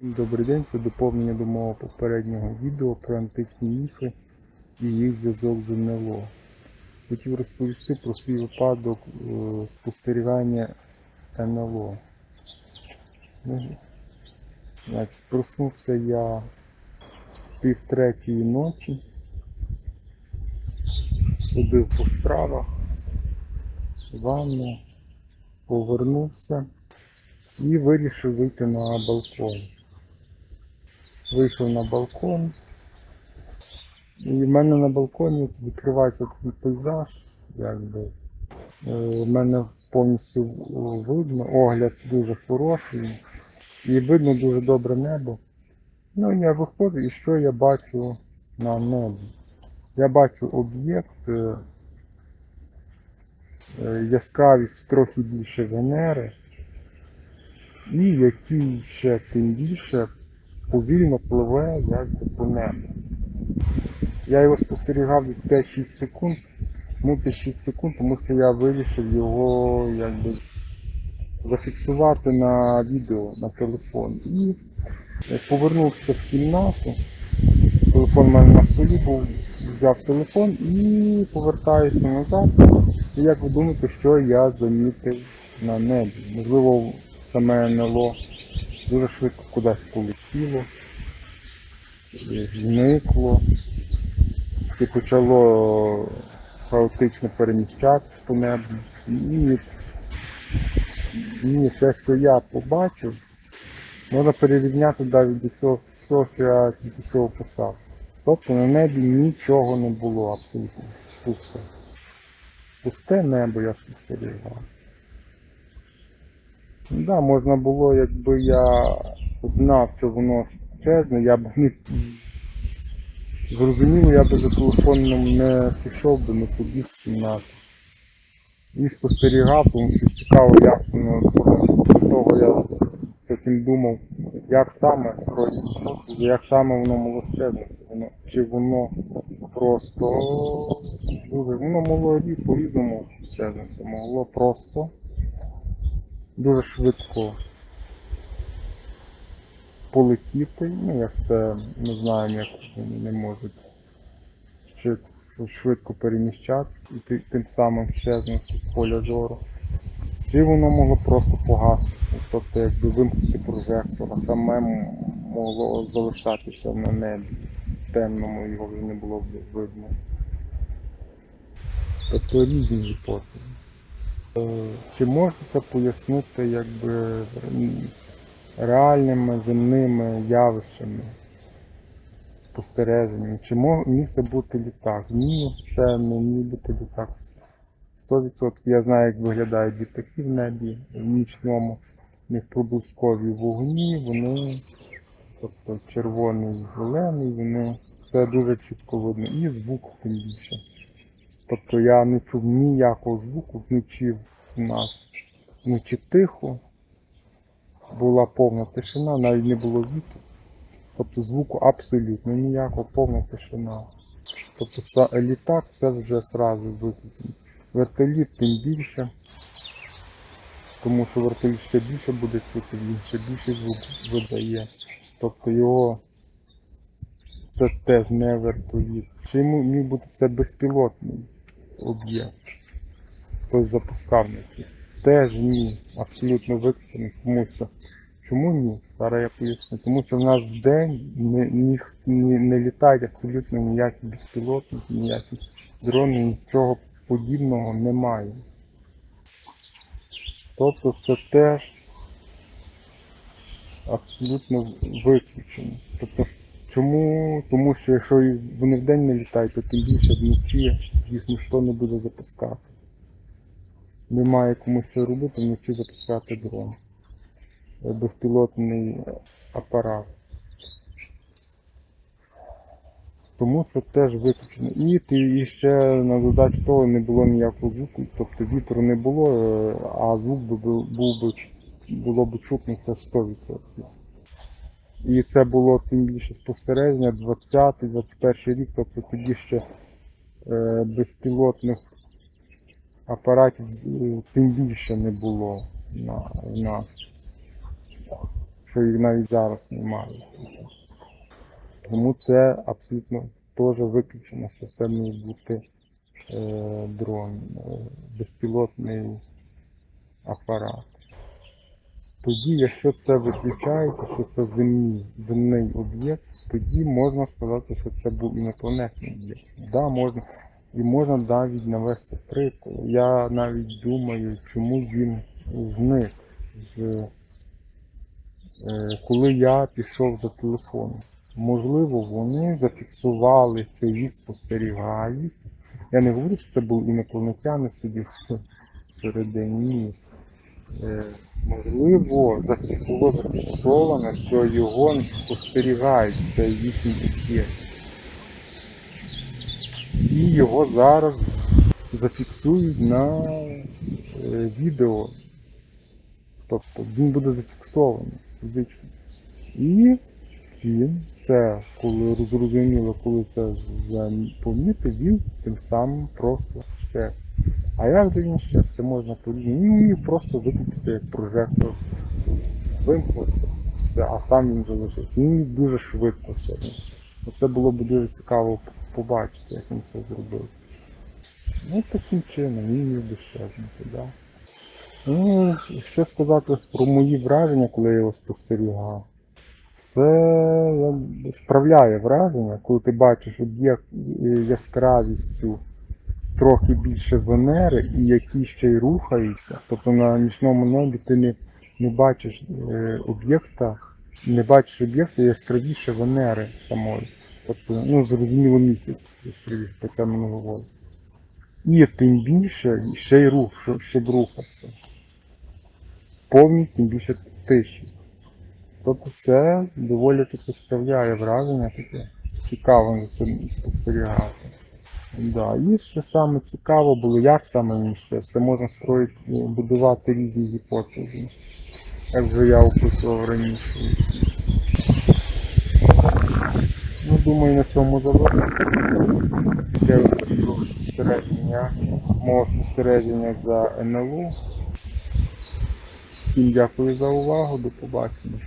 Добрий день, це доповнення до мого попереднього відео про античні міфи і їх зв'язок з НЛО. Хотів розповісти про свій випадок е, спостерігання НЛО. Ну, Значить, проснувся я пів третьої ночі, сходив по справах, ванну, повернувся і вирішив вийти на балкон. Вийшов на балкон. І в мене на балконі відкривається такий пейзаж, якби. Е, В мене повністю видно, огляд дуже хороший. І видно дуже добре небо. Ну я виходжу і що я бачу на небі? Я бачу об'єкт е, е, яскравість трохи більше Венери, і який ще тим більше повільно пливе якби по небу. Я його спостерігав десь 5-6 секунд. Ну, 5-6 секунд, тому що я вирішив його якби зафіксувати на відео на телефон. І повернувся в кімнату. Телефон у мене на столі був, взяв телефон і повертаюся назад. І як ви думаєте, що я замітив на небі? Можливо, саме НЛО дуже швидко кудись полетіло, зникло, і почало хаотично переміщатися по небу. І те, що я побачив, можна перерівняти навіть до цього всього, що я тільки що описав. Тобто на небі нічого не було абсолютно пусте. Пусте небо я спостерігав. Да, можна було, якби я знав, що воно чесне, я б не зрозуміло, я би за телефоном не пішов би, не побіг кімнату. І спостерігав, тому що цікаво, як воно після того я потім думав, як саме сьогодні, як саме воно. Воно, чи воно просто дуже, воно могло рі- по-різному щезнути, могло просто дуже швидко полетіти. Ну, як це ми знаємо, як вони не можуть швидко переміщатися і тим самим щезнути з поля зору. Чи воно могло просто погаснути, тобто якби вимкнути прожектор, а саме могло залишатися на небі. Темному його вже не було б видно. Тобто різні гіпотези. Е, Чи можна це пояснити якби реальними земними явищами, спостереженнями? Чи міг це бути літак? Ні, це не міг бути літак. 100%. Я знаю, як виглядають літаки в небі в нічному. У них проблискові вогні, вони, тобто червоний, зелений, вони все дуже чітко видно. І звук тим більше. Тобто я не чув ніякого звуку вночі в нас. Вночі тихо, була повна тишина, навіть не було вітру. Тобто звуку абсолютно ніякого, повна тишина. Тобто літак це вже сразу виключено. Вертоліт тим більше, тому що вертоліт ще більше буде чути, він ще більше звук видає. Тобто його це теж не вертоліт. Чи міг бути це безпілотний об'єкт? Хтось запускав на ці. Теж ні, абсолютно виключено, тому що чому ні? Зараз я поясню. Тому що в нас в день не, ніх- не, не літають абсолютно ніякі безпілотники, ніякі дрони, нічого подібного немає. Тобто це теж абсолютно виключено. Тобто, чому? Тому що якщо вони вдень не літають, то тим більше вночі їх ніхто не буде запускати. Немає кому що робити, вночі запускати дрон. Е, Безпілотний апарат. Тому це теж виключено. І, ти- і ще на додачу того не було ніякого звуку, тобто вітру не було, е, а звук би був би, було б чутно це 100%. І це було тим більше спостереження 20-21 рік, тобто тоді ще е, безпілотних апаратів тим більше не було на, в нас. що їх навіть зараз немає. Тому це абсолютно теж виключено, що це має бути е, дрон, е, безпілотний апарат. Тоді, якщо це виключається, що це земний, земний об'єкт, тоді можна сказати, що це був інопланетний об'єкт. Да, можна, і можна навіть навести приклад. Я навіть думаю, чому він зник, з, е, коли я пішов за телефоном. Можливо, вони зафіксували, що їх спостерігають. Я не говорю, що це був інопланетянин сидів всередині. Е, Можливо, було зафіксовано, що його спостерігають, це їхній об'єкт. І його зараз зафіксують на е, відео. Тобто він буде зафіксований фізично. І він це, коли зрозуміло, коли це помітив, він тим самим просто ще. А як він ще це можна порівняти? Міг просто виключити як прожектор, вимкнувся, все, а сам він залишився. Він дуже швидко це. було б дуже цікаво побачити, як він це зробив. Ну, таким чином, він щезнути, да. Ну, що сказати про мої враження, коли я його спостерігав. Це е, справляє враження, коли ти бачиш об'єкт е, яскравістю трохи більше Венери і які ще й рухаються. Тобто на нічному небі ти не, не бачиш е, об'єкта, не бачиш об'єкта яскравіше Венери самої. Тобто, ну, зрозуміло місяць яскравіше, про це ми не. І тим більше ще й рух, щоб, рухатися. Повній, тим більше тиші. Тобто це доволі таки справляє враження таке. Цікаво за цим спостерігати. Да. І що саме цікаво було, як саме він ще, це можна строїти, будувати різні гіпотези. Як вже я описував раніше. Ну, думаю, на цьому завершимо. Спостереження, мого спостереження за НЛУ. Всім дякую за увагу, до побачення.